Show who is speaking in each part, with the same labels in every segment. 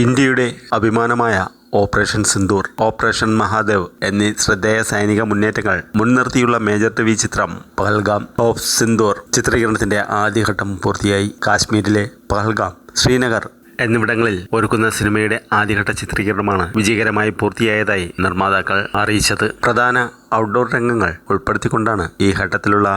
Speaker 1: ഇന്ത്യയുടെ അഭിമാനമായ operation Sindoor operation Mahadev എന്നീ ശ്രദ്ധേയ സൈനിക മുന്നേറ്റങ്ങൾ മുൻനിർത്തിയുള്ള മേജർ ടി വി ചിത്രം പഹൽഗാം ഓഫ് സിന്ദൂർ ചിത്രീകരണത്തിന്റെ ആദ്യഘട്ടം പൂർത്തിയായി. കാശ്മീരിലെ പഹൽഗാം ശ്രീനഗർ എന്നിവിടങ്ങളിൽ ഒരുക്കുന്ന സിനിമയുടെ ആദ്യഘട്ട ചിത്രീകരണമാണ് വിജയകരമായി പൂർത്തിയായതായി നിർമ്മാതാക്കൾ അറിയിച്ചത്. പ്രധാന ഔട്ട്ഡോർ രംഗങ്ങൾ ഉൾപ്പെടുത്തിക്കൊണ്ടാണ് ഈ ഘട്ടത്തിലുള്ള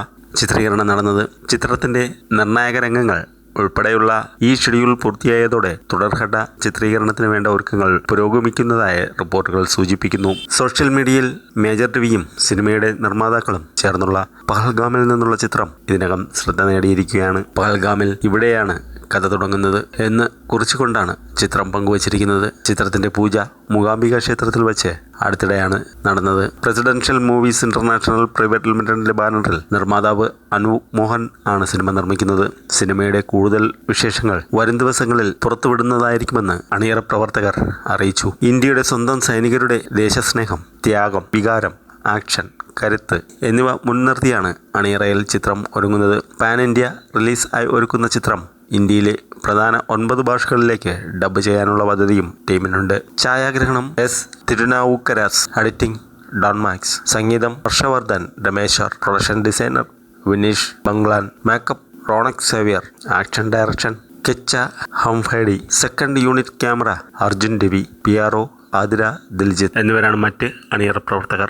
Speaker 1: ചിത്രീകരണം നടന്നത്. ചിത്രത്തിന്റെ നിർണായക രംഗങ്ങൾ ഉൾപ്പെടെയുള്ള ഈ ഷെഡ്യൂൾ പൂർത്തിയായതോടെ തുടർഘട്ട ചിത്രീകരണത്തിന് വേണ്ട ഒരുക്കങ്ങൾ പുരോഗമിക്കുന്നതായ റിപ്പോർട്ടുകൾ സൂചിപ്പിക്കുന്നു. സോഷ്യൽ മീഡിയയിൽ മേജർ ടിവിയും സിനിമയുടെ നിർമ്മാതാക്കളും ചേർന്നുള്ള പഹൽഗാമിൽ നിന്നുള്ള ചിത്രം ഇതിനകം ശ്രദ്ധ നേടിയിരിക്കുകയാണ്. പഹൽഗാമിൽ ഇവിടെയാണ് കഥ തുടങ്ങുന്നത് എന്ന് കുറിച്ചുകൊണ്ടാണ് ചിത്രം പങ്കുവച്ചിരിക്കുന്നത്. ചിത്രത്തിന്റെ പൂജ മൂകാംബിക ക്ഷേത്രത്തിൽ വെച്ച് അടുത്തിടെയാണ് നടന്നത്. പ്രസിഡൻഷ്യൽ മൂവീസ് ഇന്റർനാഷണൽ പ്രൈവറ്റ് ലിമിറ്റഡിന്റെ ബാനറിൽ നിർമ്മാതാവ് അനു മോഹൻ ആണ് സിനിമ നിർമ്മിക്കുന്നത്. സിനിമയുടെ കൂടുതൽ വിശേഷങ്ങൾ വരും ദിവസങ്ങളിൽ പുറത്തുവിടുന്നതായിരിക്കുമെന്ന് അണിയറ പ്രവർത്തകർ അറിയിച്ചു. ഇന്ത്യയുടെ സ്വന്തം സൈനികരുടെ ദേശസ്നേഹം ത്യാഗം വികാരം ആക്ഷൻ കരുത്ത് എന്നിവ മുൻനിർത്തിയാണ് അണിയറയിൽ ചിത്രം ഒരുങ്ങുന്നത്. പാൻ ഇന്ത്യ റിലീസ് ആയി ഒരുക്കുന്ന ചിത്രം ഇന്ത്യയിലെ പ്രധാന ഒൻപത് ഭാഷകളിലേക്ക് ഡബ് ചെയ്യാനുള്ള പദ്ധതിയും ടീമിനുണ്ട്. ഛായാഗ്രഹണം S Thirunavukkarasu editing Don Max സംഗീതം Harshavardhan Rameshwar production designer Vineesh Banglan makeup Ronex Xavier action direction Kecha Khamphakdee second unit camera Arjun Ravi P R O Athira Diljith എന്നിവരാണ് മറ്റ് അണിയറ പ്രവർത്തകർ.